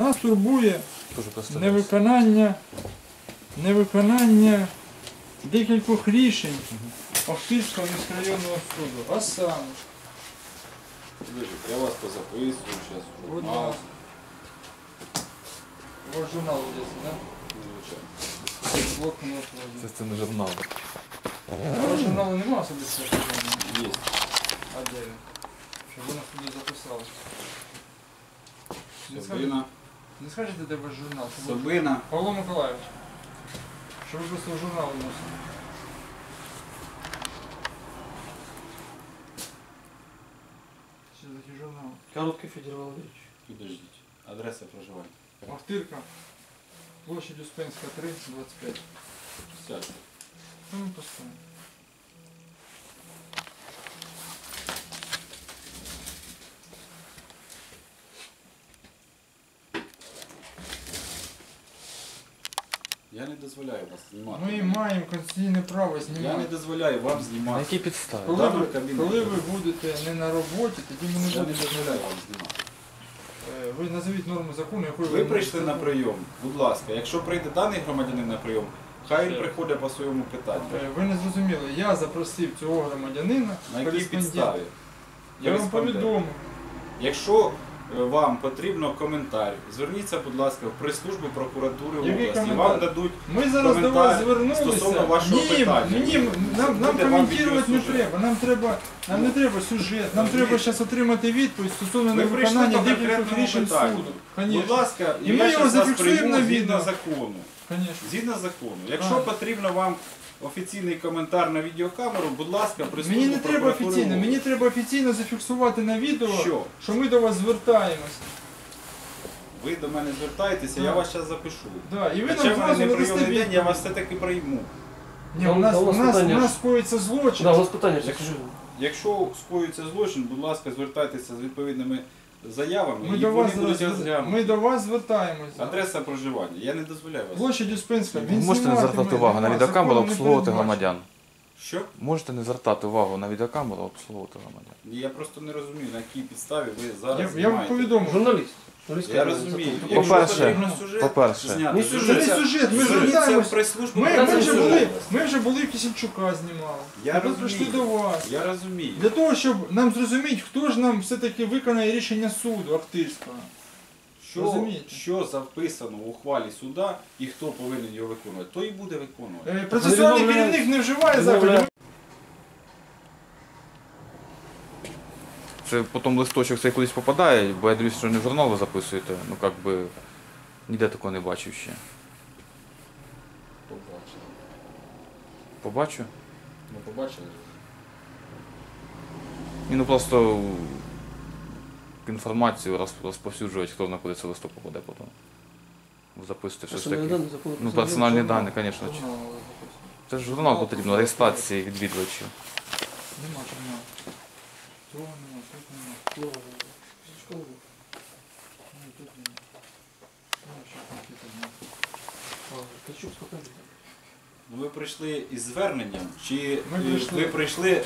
Нас турбує невиконання, невиконання декількох рішень Охтирського міськрайонного суду. А саме, я вас позаписываю сейчас. будь ласка. Ваш журнал ведеться, да? Блокнот Це, це не журнал. Ваш журналу немає особистого журналу? Есть. А де він? Щоб ви на суді записали. Не скажете, не де ваш журнал? Щоб ви- Собина. Павло Миколаївич. Що ви просто в журнал вносите? Що таке журнал? Короткий Федір Володимирович. Подождите. Адреса проживания. Ахтирка. Площадь Успенська 3, 25. Сядьте. Ну, ми поставимо. Я не дозволяю вас знімати. Ми маємо конституційне право Я не знімати. дозволяю вам На знімати. якій підставі? Коли ви, коли ви будете не на роботі, тоді ми не Я не будемо. дозволяю вам знімати. Е, Ви назовіть норму закону, якою Ви прийшли на прийом. Будь ласка, якщо прийде даний громадянин на прийом, хай він приходить по своєму питанню. Е, Ви не зрозуміли, я запросив цього громадянина. На якій підставі? Я вам Кореспондент. повідомив. Якщо вам потрібно коментар, зверніться, будь ласка, в прес-службу прокуратури Який області. коментар? Вам дадуть Ми зараз до Коментар вас звернулися. стосовно вашого ні, питання. ні, нам, нам Буде вам коментувати не відеосюжет. треба. Нам треба, нам не треба сюжет. Нам треба зараз отримати відповідь стосовно Ви прийшли невиконання до декількох конкретного рішень питання. суду. Будь Конечно. ласка, І ми я його вас зафіксуємо прийму на згідно відео. закону. Конечно. Згідно закону. Якщо Так. потрібно вам офіційний коментар на відеокамеру, будь ласка, присутні Мені не треба офіційно, мені треба офіційно зафіксувати на відео, Що? що ми до вас звертаємось. Ви до мене звертаєтеся, я вас зараз запишу. Да, і ви Хоча нам в мене зразу не надасте прийомний день, я відповідь. вас все-таки прийму. Ні, у нас, Та у у нас нас, у питання нас ж- скоїться злочин. Да, у нас питання. Якщо- Якщо... Якщо скоюється злочин, будь ласка, звертайтеся з відповідними заявами, Ми і до, вони вас будуть роз- розглянуті. ми до вас звертаємось. Адреса проживання. Я не дозволяю вас. Площадь Успенська. Ви Він можете не знімати звертати увагу на нема, відеокамеру, законом не обслуговувати передбачено. громадян. Що? Можете не звертати увагу на відеокамеру, обслуговувати громадян. Я просто не розумію, на якій підставі ви зараз Я, я вам знімаєте. повідомив. Журналіст. Я розумію. Якщо По-перше, потрібно сюжет по-перше. зняти, зверніться- сюжет, сюжет, ми звертаємось. прес-службу. Ми, ми, вже були, ми вже були в Кисельчука знімали. Я ми розумію. прийшли до вас. Я розумію. Для того, щоб нам зрозуміти, хто ж нам все-таки виконає рішення суду Ахтирського. Що, Розумієте? що записано в ухвалі суда і хто повинен його виконувати, то і буде виконувати. Е, Процесуальний керівник не вживає заходів. Це потім листочок цей кудись попадає, бо я дивлюсь, що не в журнал ви записуєте. Ну як би ніде такого не бачив ще. Побачили. Побачу. Ну побачили. І ну просто інформацію роз- розповсюджувати, хто знаходиться в листу попаде потім. Ви записуєте щось таке. Ну, персональні дані, звісно. Це ж журнал потрібно, реєстрації відвідувачів. Нема журналу. Цього нема, тут нема. Ну, Кисельчука. Ну, тут нема. Ну, ще комп'ютер нема. А, Кисельчук сколько? Ну ви прийшли із зверненням, чи Ми е, прийшли. ви прийшли е,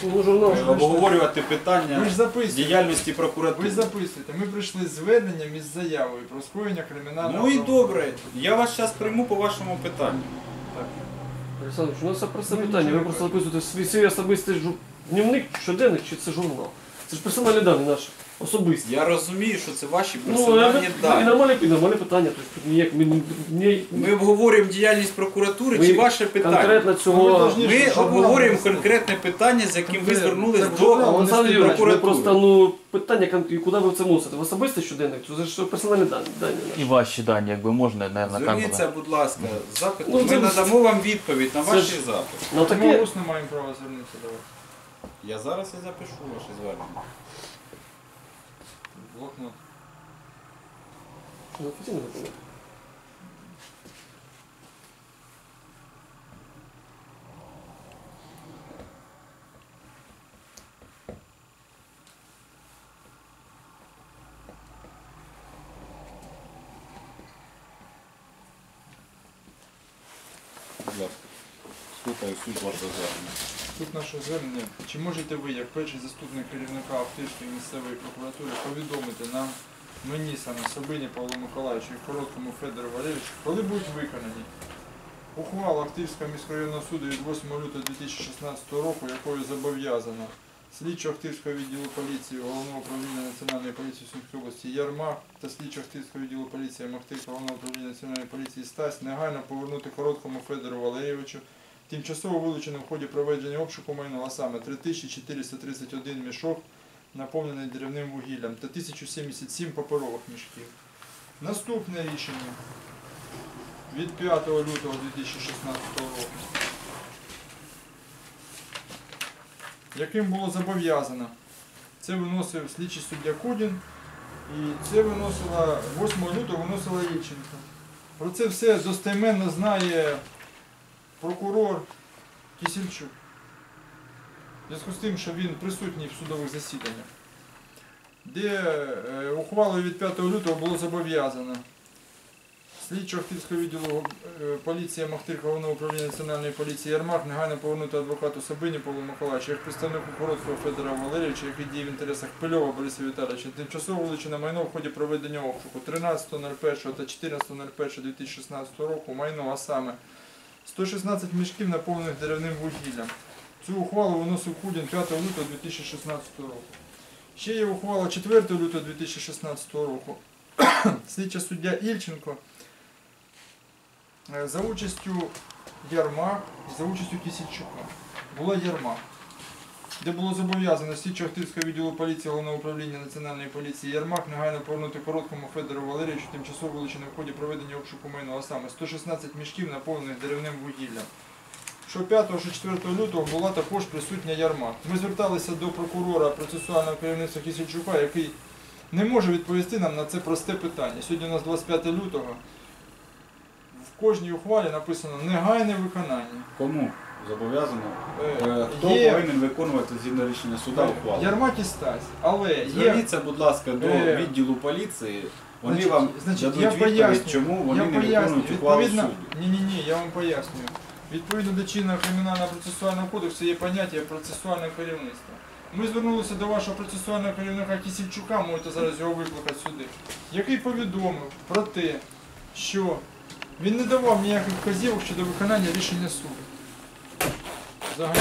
обговорювати Ви питання ж записуєте. діяльності Ви прокуратури? записуєте. Ми прийшли з зверненням із заявою про скоєння кримінального Ну і правопорушення. добре, я вас зараз прийму по вашому питанню. Так. Олександрович, у нас це просте Ну, питання. нічого Ви просто записуєте свій свій особистий жу- дневник, щоденник чи це журнал? Це ж персональні дані наші, особисті. Я розумію, що це ваші Ну, персональні я, і дані. нормальне, нормальне питання. Тобто, тут ніяк, ми, ні, Ми обговорюємо діяльність прокуратури Ви чи ваше питання. конкретно Ну, цього... должні- Ми Журнал обговорюємо конкретне питання, з яким ви звернулись до ми прокуратури. просто ну, питання, куди ви це мусите? В особистий щоденник? Це ж персональні дані. дані наші. І ваші дані, якби можна, не на Зверніться, будь ласка, з запитом. Ну, Ми це- надамо вам відповідь на це ваші ж- запити. Ну Ми таке, усно маємо право звернутися до вас. Я зараз і запишу ваше звернення. Блокнот. ну, офіційно документ. Будь ласка. Слухаю суть вашого звернення. Тут наше звернення. Чи можете ви, як перший заступник керівника Ахтирської місцевої прокуратури, повідомити нам мені саме Собині Павлу Миколаївичу і Короткому Федору Валерійовичу, коли будуть виконані ухвала Ахтирського міськрайонного суду від 8 лютого 2016 року, якою зобов'язано слідчо Ахтирського відділу поліції Головного управління Національної поліції Сумської області Ярмак та слідчо Ахтирського відділу поліції Махтирського Головного управління Національної поліції Стась негайно повернути Короткому Федору Валерійовичу тимчасово вилучено в ході проведення обшуку майна, а саме 3431 мішок, наповнений деревним вугіллям, та 1077 паперових мішків. Наступне рішення від 5 лютого 2016 року, яким було зобов'язано, це виносив слідчий суддя Кудін, і це виносила 8 лютого виносила Ільченко. Про це все достеменно знає прокурор Кісільчук. В зв'язку з тим, що він присутній в судових засіданнях, де е, ухвалою від 5 лютого було зобов'язано слідчого Ахтирського відділу е, поліції Махтир Головного управління Національної поліції Ярмак негайно повернути адвокату Сабині Павлу Миколаївичу як представнику Короткого Федора Валерійовича, який діє в інтересах Пильова Бориса Віталійовича, тимчасово вилучене майно в ході проведення обшуку 13.01 та 14.01.2016 року майно, а саме 116 мішків наповнених деревним вугіллям. Цю ухвалу виносив Кудін 5 лютого 2016 року. Ще є ухвала 4 лютого 2016 року. Слідча суддя Ільченко е, за участю Ярма, за участю Кісільчука. Була Ярмак, де було зобов'язано слідчого Ахтирського відділу поліції Головного управління Національної поліції Ярмак негайно повернути короткому Федору Валерійовичу тимчасово вилучене в ході проведення обшуку майна, а саме 116 мішків наповнених деревним вугіллям. Що 5, що 4 лютого була також присутня Ярмак. Ми зверталися до прокурора процесуального керівництва Кісельчука, який не може відповісти нам на це просте питання. Сьогодні у нас 25 лютого. В кожній ухвалі написано негайне виконання. Кому зобов'язано? Е, Е, Хто є- повинен виконувати згідно рішення суда ухвалу? Ярмак і Стась. Але є Зверніться, будь ласка, до Е, відділу поліції. Вони Значить, вам значить, дадуть я відповідь, поясню, чому вони я не поясню. виконують ухвалу Відповідно, суду. ні, ні, ні, я вам пояснюю. Відповідно до чинного кримінального процесуального кодексу є поняття процесуального керівництва. Ми звернулися до вашого процесуального керівника Кісільчука, можете зараз його викликати сюди, який повідомив про те, що він не давав ніяких вказівок щодо виконання рішення суду. Взагалі.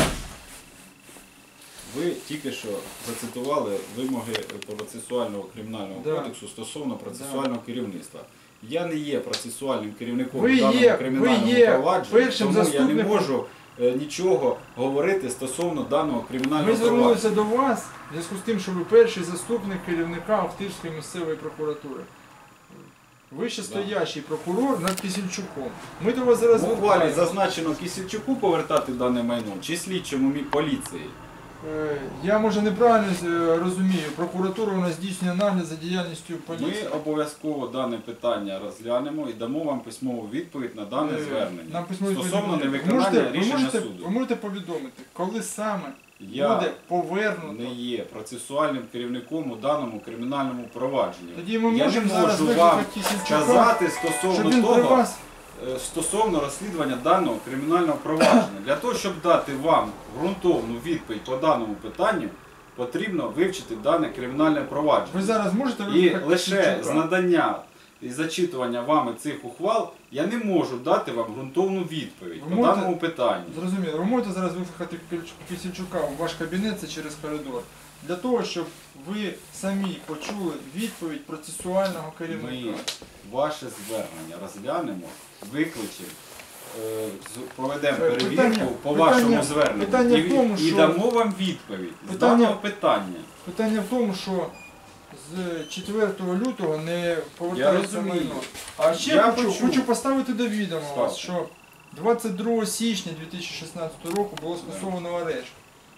Ви тільки що зацитували вимоги процесуального кримінального Да. кодексу стосовно процесуального керівництва. Я не є процесуальним керівником Ви в даному є- ви кримінальному є провадженні, першим тому я не заступником. можу е, нічого говорити стосовно даного кримінального Ми провадження. звернулися до вас в зв'язку з тим, що ви перший заступник керівника Охтирської місцевої прокуратури. Вище стоящий прокурор над Кисельчуком. Ми до вас зараз В ухвалі зазначено Кісільчуку повертати дане майно чи слідчому мі- поліції. Е, Я може неправильно е, розумію. Прокуратура у нас здійснює нагляд за діяльністю поліції. Ми обов'язково дане питання розглянемо і дамо вам письмову відповідь на дане Е, звернення нам письмові стосовно повідомлення. невиконання ви можете, ви рішення можете, суду. Ви можете повідомити, коли саме Я буде повернуто. не є процесуальним керівником у даному кримінальному провадженні. Тоді ми Я не можемо зараз можу вам викликати Кисельчука, сказати щоб стосовно він при того, вас е, стосовно розслідування даного кримінального провадження. Для того, щоб дати вам ґрунтовну відповідь по даному питанню, потрібно вивчити дане кримінальне провадження. ви зараз можете І викликати лише з надання і зачитування вами цих ухвал я не можу дати вам ґрунтовну відповідь Ви по можете- даному питанню. Зрозуміло, ви можете зараз викликати Кисельчука в ваш кабінет, це через коридор, для того, щоб ви самі почули відповідь процесуального Ми керівника. ваше звернення розглянемо, викличемо, е, з- проведемо Е, перевірку питання- по питання- вашому зверненню питання і, в тому, і що- дамо вам відповідь з Питання- даного питання. Питання в тому, що з 4 лютого не повертається майно. А ще Я хочу, хочу поставити до відома вас, Ставте. що 22 січня 2016 року було скасовано арешт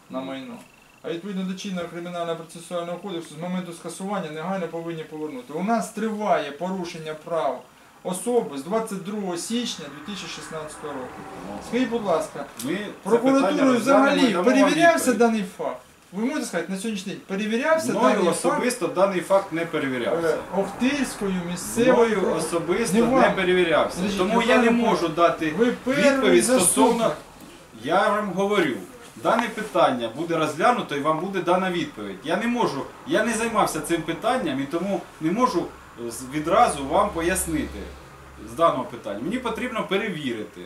на майно. А відповідно до чинного кримінального процесуального кодексу з моменту скасування негайно повинні повернути. У нас триває порушення прав особи з 22 січня 2016 року. Скажіть, будь ласка, Ми це питання прокуратурою розглянемо і взагалі дамо вам перевірявся відповідь. даний факт? Ви можете сказати на сьогоднішній день, перевірявся Мною даний факт особисто даний факт не перевірявся. е, Охтирською місцевою Мною особисто Не не, перевірявся. Подождіть, Тому я не можу дати Ви перший відповідь стосовно. заступник. Я вам говорю, дане питання буде розглянуто і вам буде дана відповідь. Я не можу, я не займався цим питанням і тому не можу е, з- відразу вам пояснити з даного питання. Мені потрібно перевірити.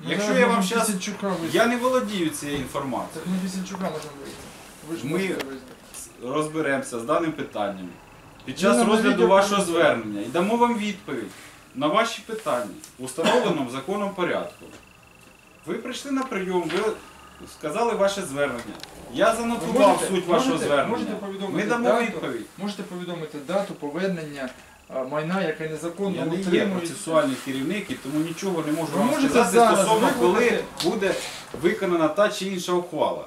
Ну, Якщо я вам визнати. Я не володію цією інформацією. Так ми Фісільчука можемо визнати. Ми- розберемося з даним питанням під час розгляду вашого звернення і дамо вам відповідь на ваші питання у встановленому законом порядку. Ви прийшли на прийом, ви сказали ваше звернення. Я занотував можете- суть вашого можете- звернення. Можете повідомити Ми дамо дату, відповідь. Можете повідомити дату повернення а, майна, яке незаконно Я не є утримується. процесуальний керівник і тому нічого не можу Ви вам можете сказати зараз стосовно, коли буде виконана та чи інша ухвала.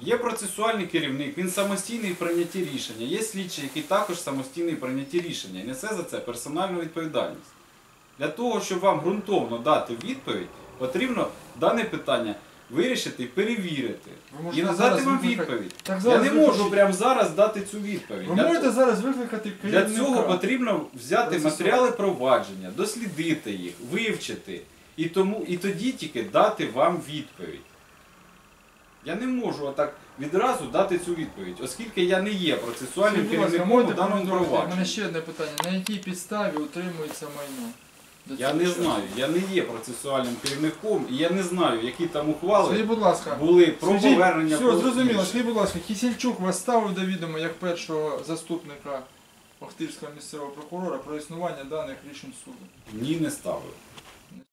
Є процесуальний керівник, він самостійний в прийнятті рішення. Є слідчий, який також самостійний в прийнятті рішення і несе за це персональну відповідальність. Для того, щоб вам ґрунтовно дати відповідь, потрібно дане питання вирішити і перевірити. І надати вам відповідь. Так Я зараз не викличте. можу прямо зараз дати цю відповідь. Ви Для можете зараз викликати для керівника. цього потрібно взяти Процесуальний. матеріали провадження, дослідити їх, вивчити і, тому, і тоді тільки дати вам відповідь. Я не можу отак відразу дати цю відповідь, оскільки я не є процесуальним керівником у даному повідомити? У мене ще одне питання. На якій підставі утримується майно? До Я цього не часу. знаю, я не є процесуальним керівником і я не знаю, які там ухвали Скажіть, будь ласка, були про скажіть, повернення. все, про зрозуміло, скажіть, будь ласка, Кісільчук вас ставив до відома як першого заступника Охтирського місцевого прокурора про існування даних рішень суду. Ні, не ставив.